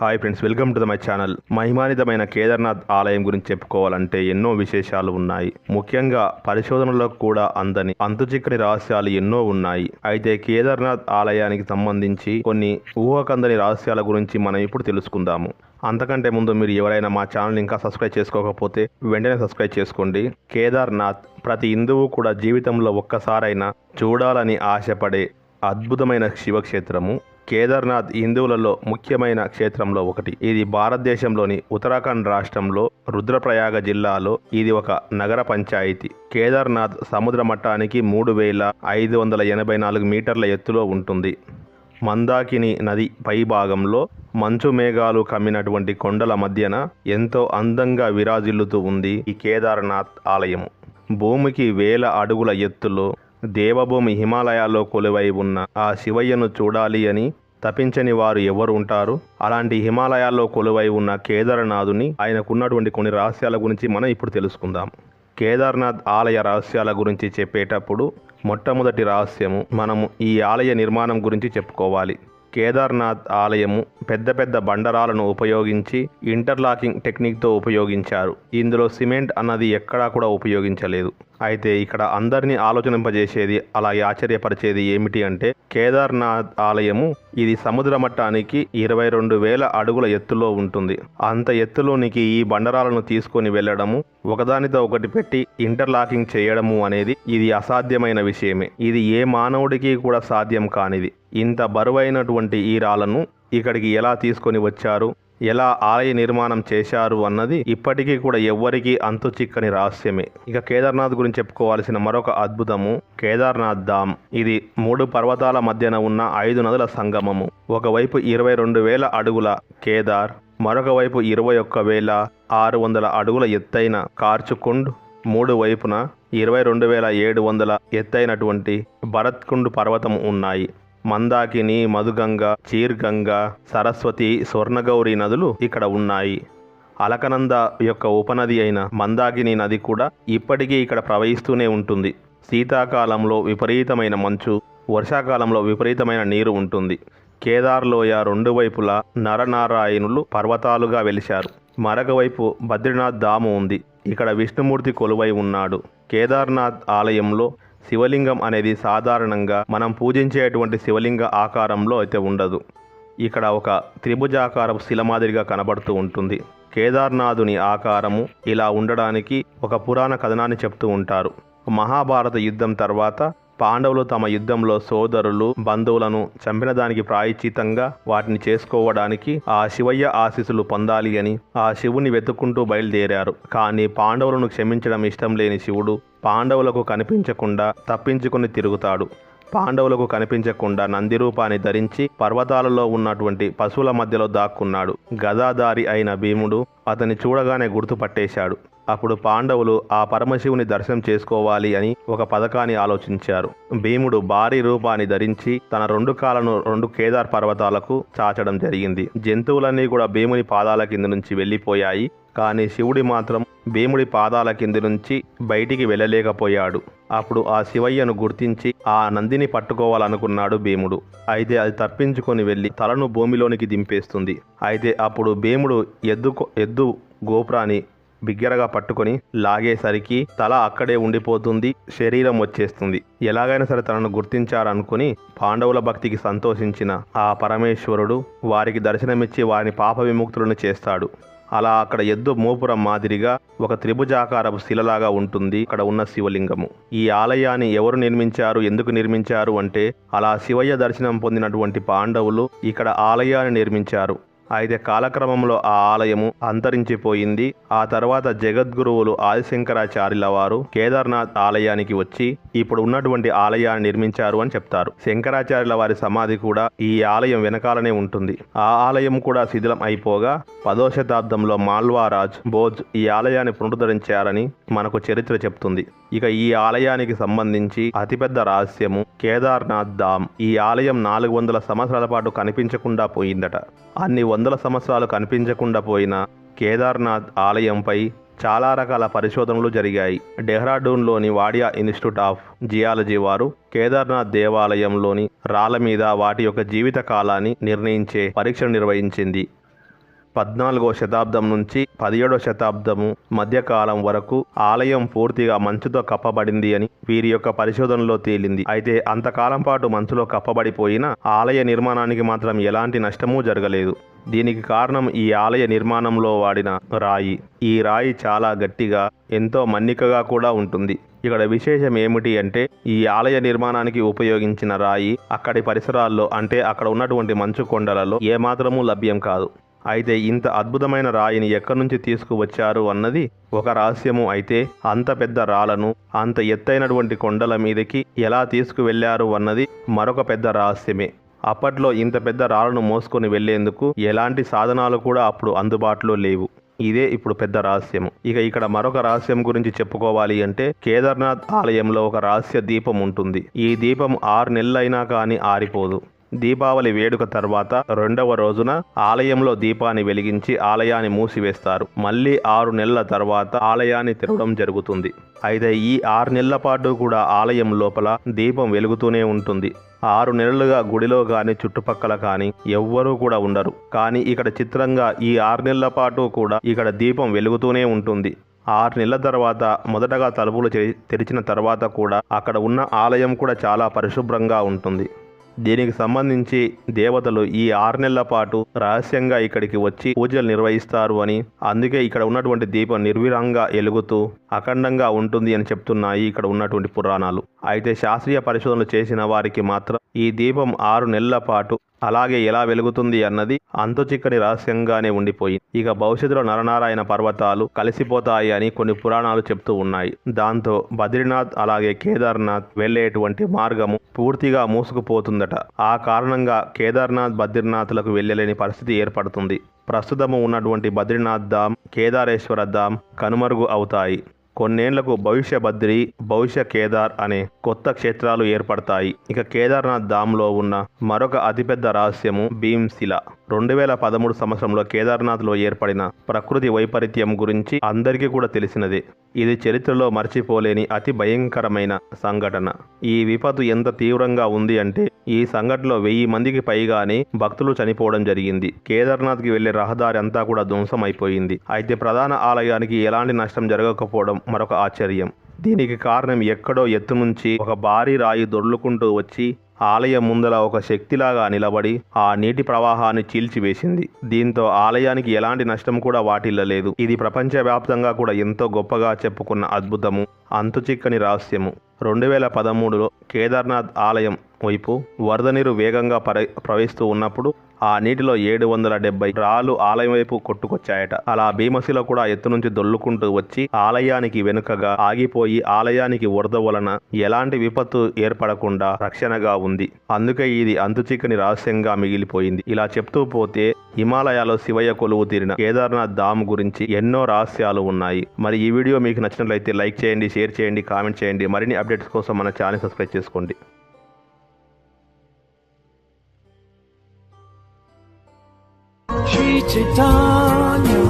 Hi friends welcome to the my channel మహిమానితమైన Kedarnath ఆలయం గురించి చెప్పుకోవాలంటే ఎన్నో విశేషాలు ఉన్నాయి. ముఖ్యంగా పరిశోధనలో కూడా అందని అంతుచిక్కని రహస్యాలు ఎన్నో ఉన్నాయి. అయితే కేదార్నాథ్ ఆలయానికి సంబంధించి కొన్ని ఊహకందని రహస్యాల గురించి మనం ఇప్పుడు తెలుసుకుందాము. అంతకంటే ముందు మీరు ఎవరైనా మా ఛానల్ ఇంకా సబ్స్క్రైబ్ చేసుకోకపోతే వెంటనే సబ్స్క్రైబ్ చేసుకోండి. కేదార్నాథ్ ప్రతి హిందువు కూడా జీవితంలో ఒక్కసారైనా చూడాలని ఆశపడే అద్భుతమైన శివక్షేత్రము. కేదార్నాథ్ హిందువులలో ముఖ్యమైన క్షేత్రంలో ఒకటి. ఇది భారతదేశంలోని ఉత్తరాఖండ్ రాష్ట్రంలో రుద్రప్రయాగ జిల్లాలో ఇది ఒక నగర పంచాయతీ. కేదార్నాథ్ సముద్ర మట్టానికి మూడు వేల ఐదు వందల ఎనభై నాలుగు మీటర్ల ఎత్తులో ఉంటుంది. మందాకిని నది పై భాగంలో మంచు మేఘాలు కమ్మినటువంటి కొండల మధ్యన ఎంతో అందంగా విరాజిల్లుతూ ఉంది ఈ కేదార్నాథ్ ఆలయము భూమికి వేల అడుగుల ఎత్తులో దేవభూమి హిమాలయాల్లో కొలువై ఉన్న ఆ శివయ్యను చూడాలి అని తపించని వారు ఎవరు ఉంటారు? అలాంటి హిమాలయాల్లో కొలువై ఉన్న కేదార్నాథుని ఆయనకున్నటువంటి కొన్ని రహస్యాల గురించి మనం ఇప్పుడు తెలుసుకుందాం. కేదార్నాథ్ ఆలయ రహస్యాల గురించి చెప్పేటప్పుడు మొట్టమొదటి రహస్యము మనము ఈ ఆలయ నిర్మాణం గురించి చెప్పుకోవాలి. కేదార్నాథ్ ఆలయము పెద్ద పెద్ద బండరాలను ఉపయోగించి ఇంటర్లాకింగ్ టెక్నిక్తో ఉపయోగించారు. ఇందులో సిమెంట్ అన్నది ఎక్కడా కూడా ఉపయోగించలేదు. అయితే ఇక్కడ అందరినీ ఆలోచనింపజేసేది అలాగే ఆశ్చర్యపరిచేది ఏమిటి అంటే కేదార్నాథ్ ఆలయము ఇది సముద్ర మట్టానికి ఇరవై రెండు వేల అడుగుల ఎత్తులో ఉంటుంది. అంత ఎత్తులోనికి ఈ బండరాలను తీసుకొని వెళ్ళడము ఒకదానితో ఒకటి పెట్టి ఇంటర్లాకింగ్ చేయడము అనేది ఇది అసాధ్యమైన విషయమే. ఇది ఏ మానవుడికి కూడా సాధ్యం కానిది. ఇంత బరువైనటువంటి ఈ రాళ్ళను ఇక్కడికి ఎలా తీసుకొని వచ్చారు? ఎలా ఆలయ నిర్మాణం చేశారు అన్నది ఇప్పటికీ కూడా ఎవ్వరికీ అంతు చిక్కని రహస్యమే. ఇక కేదార్నాథ్ గురించి చెప్పుకోవాల్సిన మరొక అద్భుతము కేదార్నాథ్ ధామ్. ఇది మూడు పర్వతాల మధ్యన ఉన్న ఐదు నదుల సంగమము. ఒకవైపు ఇరవై రెండు వేల అడుగుల కేదార్ మరొక వైపు ఇరవై ఒక్క వేల ఆరు వందల అడుగుల ఎత్తైన కార్చుకుండ్ మూడు వైపున ఇరవై రెండు వేల ఏడు వందల ఎత్తైనటువంటి భరత్కుండ్ పర్వతం ఉన్నాయి. మందాకిని మధుగంగ చీర్గంగ సరస్వతి స్వర్ణగౌరి నదులు ఇక్కడ ఉన్నాయి. అలకనంద యొక్క ఉపనది అయిన మందాకిని నది కూడా ఇప్పటికీ ఇక్కడ ప్రవహిస్తూనే ఉంటుంది. శీతాకాలంలో విపరీతమైన మంచు వర్షాకాలంలో విపరీతమైన నీరు ఉంటుంది. కేదార్లోయ రెండు వైపులా నరనారాయణులు పర్వతాలుగా వెలిశారు. మరొక వైపు బద్రీనాథ్ ధాము ఉంది. ఇక్కడ విష్ణుమూర్తి కొలువై ఉన్నాడు. కేదార్నాథ్ ఆలయంలో శివలింగం అనేది సాధారణంగా మనం పూజించేటువంటి శివలింగ ఆకారంలో అయితే ఉండదు. ఇక్కడ ఒక త్రిభుజాకారపు శిల మాదిరిగా కనబడుతూ ఉంటుంది. కేదార్నాథుని ఆకారము ఇలా ఉండడానికి ఒక పురాణ కథనాన్ని చెప్తూ ఉంటారు. మహాభారత యుద్ధం తర్వాత పాండవులు తమ యుద్ధంలో సోదరులు బంధువులను చంపిన దానికి ప్రాయశ్చితంగా వాటిని చేసుకోవడానికి ఆ శివయ్య ఆశీస్సులు పొందాలి అని ఆ శివుని వెతుక్కుంటూ బయలుదేరారు. కానీ పాండవులను క్షమించడం ఇష్టం లేని శివుడు పాండవులకు కనిపించకుండా తప్పించుకుని తిరుగుతాడు. పాండవులకు కనిపించకుండా నంది రూపాన్ని ధరించి పర్వతాలలో ఉన్నటువంటి పశువుల మధ్యలో దాక్కున్నాడు. గదాదారి అయిన భీముడు అతన్ని చూడగానే గుర్తుపట్టేశాడు. అప్పుడు పాండవులు ఆ పరమశివుని దర్శనం చేసుకోవాలి అని ఒక పథకాన్ని ఆలోచించారు. భీముడు భారీ రూపాన్ని ధరించి తన రెండు కాలను రెండు కేదార్ పర్వతాలకు చాచడం జరిగింది. జంతువులన్నీ కూడా భీముని పాదాల కింద నుంచి వెళ్ళిపోయాయి. కానీ శివుడి మాత్రం భీముడి పాదాల కింది నుంచి బయటికి వెళ్ళలేకపోయాడు. అప్పుడు ఆ శివయ్యను గుర్తించి ఆ నందిని పట్టుకోవాలనుకున్నాడు భీముడు. అయితే అది తప్పించుకొని వెళ్ళి తలను భూమిలోనికి దింపేస్తుంది. అయితే అప్పుడు భీముడు ఎద్దు ఎద్దు గోపురాన్ని బిగ్గరగా పట్టుకొని లాగేసరికి తల అక్కడే ఉండిపోతుంది శరీరం వచ్చేస్తుంది. ఎలాగైనా సరే తనను గుర్తించారనుకుని పాండవుల భక్తికి సంతోషించిన ఆ పరమేశ్వరుడు వారికి దర్శనమిచ్చి వారిని పాప విముక్తులను చేస్తాడు. అలా అక్కడ ఎద్దు మోపురం మాదిరిగా ఒక త్రిభుజాకారపు శిలలాగా ఉంటుంది అక్కడ ఉన్న శివలింగము. ఈ ఆలయాన్ని ఎవరు నిర్మించారు ఎందుకు నిర్మించారు అంటే అలా శివయ్య దర్శనం పొందినటువంటి పాండవులు ఇక్కడ ఆలయాన్ని నిర్మించారు. అయితే కాలక్రమంలో ఆ ఆలయము అంతరించిపోయింది. ఆ తర్వాత జగద్గురువులు ఆదిశంకరాచార్యుల వారు కేదార్నాథ్ ఆలయానికి వచ్చి ఇప్పుడు ఉన్నటువంటి ఆలయాన్ని నిర్మించారు అని చెప్తారు. శంకరాచార్యుల వారి సమాధి కూడా ఈ ఆలయం వెనకాలనే ఉంటుంది. ఆ ఆలయం కూడా శిథిలం అయిపోగా పదో శతాబ్దంలో మాల్వారాజ్ బోజ్ ఈ ఆలయాన్ని పునరుద్ధరించారని మనకు చరిత్ర చెప్తుంది. ఇక ఈ ఆలయానికి సంబంధించి అతిపెద్ద రహస్యము కేదార్నాథ్ ధామ్. ఈ ఆలయం నాలుగు వందల సంవత్సరాల పాటు కనిపించకుండా పోయిందట. అన్ని వందల సంవత్సరాలు కనిపించకుండా పోయిన కేదార్నాథ్ ఆలయంపై చాలా రకాల పరిశోధనలు జరిగాయి. డెహ్రాడూన్లోని వాడియా ఇన్స్టిట్యూట్ ఆఫ్ జియాలజీ వారు కేదార్నాథ్ దేవాలయంలోని రాళ్ళ మీద వాటి యొక్క జీవిత కాలాన్ని నిర్ణయించే పరీక్షను నిర్వహించింది. పద్నాలుగో శతాబ్దం నుంచి పదిహేడో శతాబ్దము మధ్యకాలం వరకు ఆలయం పూర్తిగా మంచుతో కప్పబడింది అని వీరి యొక్క పరిశోధనలో తేలింది. అయితే అంతకాలం పాటు మంచులో కప్పబడిపోయిన ఆలయ నిర్మాణానికి మాత్రం ఎలాంటి నష్టమూ జరగలేదు. దీనికి కారణం ఈ ఆలయ నిర్మాణంలో వాడిన రాయి. ఈ రాయి చాలా గట్టిగా ఎంతో మన్నికగా కూడా ఉంటుంది. ఇక్కడ విశేషం ఏమిటి అంటే ఈ ఆలయ నిర్మాణానికి ఉపయోగించిన రాయి అక్కడి పరిసరాల్లో అంటే అక్కడ ఉన్నటువంటి మంచు కొండలలో ఏమాత్రమూ లభ్యం కాదు. అయితే ఇంత అద్భుతమైన రాయిని ఎక్కడి నుంచి తీసుకువచ్చారు అన్నది ఒక రహస్యము అయితే అంత పెద్ద రాళ్ళను అంత ఎత్తైనటువంటి కొండల మీదకి ఎలా తీసుకువెళ్ళారు అన్నది మరొక పెద్ద రహస్యమే. అప్పట్లో ఇంత పెద్ద రాళ్ళను మోసుకొని వెళ్ళేందుకు ఎలాంటి సాధనాలు కూడా అప్పుడు అందుబాటులో లేవు. ఇదే ఇప్పుడు పెద్ద రహస్యం ఇక ఇక్కడ మరొక రహస్యం గురించి చెప్పుకోవాలి అంటే కేదార్నాథ్ ఆలయంలో ఒక రహస్య దీపం ఉంటుంది. ఈ దీపం ఆరు నెలలైనా కానీ ఆరిపోదు. దీపావళి వేడుక తర్వాత రెండవ రోజున ఆలయంలో దీపాన్ని వెలిగించి ఆలయాన్ని మూసివేస్తారు. మళ్ళీ ఆరు నెలల తర్వాత ఆలయాన్ని తెరవడం జరుగుతుంది. అయితే ఈ ఆరు నెలల పాటు కూడా ఆలయం లోపల దీపం వెలుగుతూనే ఉంటుంది. ఆరు నెలలుగా గుడిలో కానీ చుట్టుపక్కల కానీ ఎవ్వరూ కూడా ఉండరు. కానీ ఇక్కడ చిత్రంగా ఈ ఆరు నెలల పాటు కూడా ఇక్కడ దీపం వెలుగుతూనే ఉంటుంది. ఆరు నెలల తర్వాత మొదటగా తలుపులు తెరిచిన తర్వాత కూడా అక్కడ ఉన్న ఆలయం కూడా చాలా పరిశుభ్రంగా ఉంటుంది. దీనికి సంబంధించి దేవతలు ఈ ఆరు నెలల పాటు రహస్యంగా ఇక్కడికి వచ్చి పూజలు నిర్వహిస్తారు అని. అందుకే ఇక్కడ ఉన్నటువంటి దీపం నిర్విరంగా ఎలుగుతూ అఖండంగా ఉంటుంది అని చెప్తున్నాయి ఇక్కడ ఉన్నటువంటి పురాణాలు. అయితే శాస్త్రీయ పరిశోధనలు చేసిన వారికి మాత్రం ఈ దీపం ఆరు నెలల పాటు అలాగే ఎలా వెలుగుతుంది అన్నది అంతుచిక్కని రహస్యంగానే ఉండిపోయింది. ఇక భవిష్యత్తులో నరనారాయణ పర్వతాలు కలిసిపోతాయి అని కొన్ని పురాణాలు చెప్తూ ఉన్నాయి. దాంతో బద్రీనాథ్ అలాగే కేదార్నాథ్ వెళ్ళేటువంటి మార్గము పూర్తిగా మూసుకుపోతుందట. ఆ కారణంగా కేదార్నాథ్ బద్రీనాథ్లకు వెళ్ళలేని పరిస్థితి ఏర్పడుతుంది. ప్రస్తుతము ఉన్నటువంటి బద్రీనాథ్ ధామ్ కేదారేశ్వర ధామ్ కనుమరుగు అవుతాయి. కొన్నేళ్ళకు భవిష్య బద్రి భవిష్య కేదార్ అనే కొత్త క్షేత్రాలు ఏర్పడతాయి. ఇక కేదార్నాథ్ ధామ్లో ఉన్న మరొక అతిపెద్ద రహస్యము భీమ్శిల. రెండు వేల పదమూడు సంవత్సరంలో కేదార్నాథ్లో ఏర్పడిన ప్రకృతి వైపరీత్యం గురించి అందరికీ కూడా తెలిసినదే. ఇది చరిత్రలో మర్చిపోలేని అతి భయంకరమైన సంఘటన. ఈ విపత్తు ఎంత తీవ్రంగా ఉంది అంటే ఈ సంఘటనలో వెయ్యి మందికి పైగానే భక్తులు చనిపోవడం జరిగింది. కేదార్నాథ్కి వెళ్ళే రహదారి అంతా కూడా ధ్వంసం అయిపోయింది అయితే ప్రధాన ఆలయానికి ఎలాంటి నష్టం జరగకపోవడం మరొక ఆశ్చర్యం. దీనికి కారణం ఎక్కడో ఎత్తు నుంచి ఒక భారీ రాయి దొర్లుకుంటూ వచ్చి ఆలయం ముందల ఒక శక్తిలాగా నిలబడి ఆ నీటి ప్రవాహాన్ని చీల్చివేసింది. దీంతో ఆలయానికి ఎలాంటి నష్టం కూడా వాటిల్లలేదు. ఇది ప్రపంచవ్యాప్తంగా కూడా ఎంతో గొప్పగా చెప్పుకున్న అద్భుతము. అంతుచిక్కని రహస్యము. రెండు వేల పదమూడులో కేదార్నాథ్ ఆలయం వైపు వరద నీరు వేగంగా ప్రవహిస్తూ ఉన్నప్పుడు ఆ నీటిలో ఏడు వందల డెబ్బై రాళ్ళు ఆలయం వైపు కొట్టుకొచ్చాయట. అలా భీమశిల కూడా ఎత్తు నుంచి దొల్లుకుంటూ వచ్చి ఆలయానికి వెనుకగా ఆగిపోయి ఆలయానికి వరద వలన ఎలాంటి విపత్తు ఏర్పడకుండా రక్షణగా ఉంది. అందుకే ఇది అంతుచిక్కని రహస్యంగా మిగిలిపోయింది. ఇలా చెప్తూ పోతే హిమాలయాలో శివయ్య కొలువు తీరిన కేదార్నాథ్ ధామ్ గురించి ఎన్నో రహస్యాలు ఉన్నాయి. మరి ఈ వీడియో మీకు నచ్చినట్లయితే లైక్ చేయండి షేర్ చేయండి కామెంట్ చేయండి. మరిన్ని అప్డేట్స్ కోసం మన ఛానల్ సబ్స్క్రైబ్ చేసుకోండి. 빛을 떠요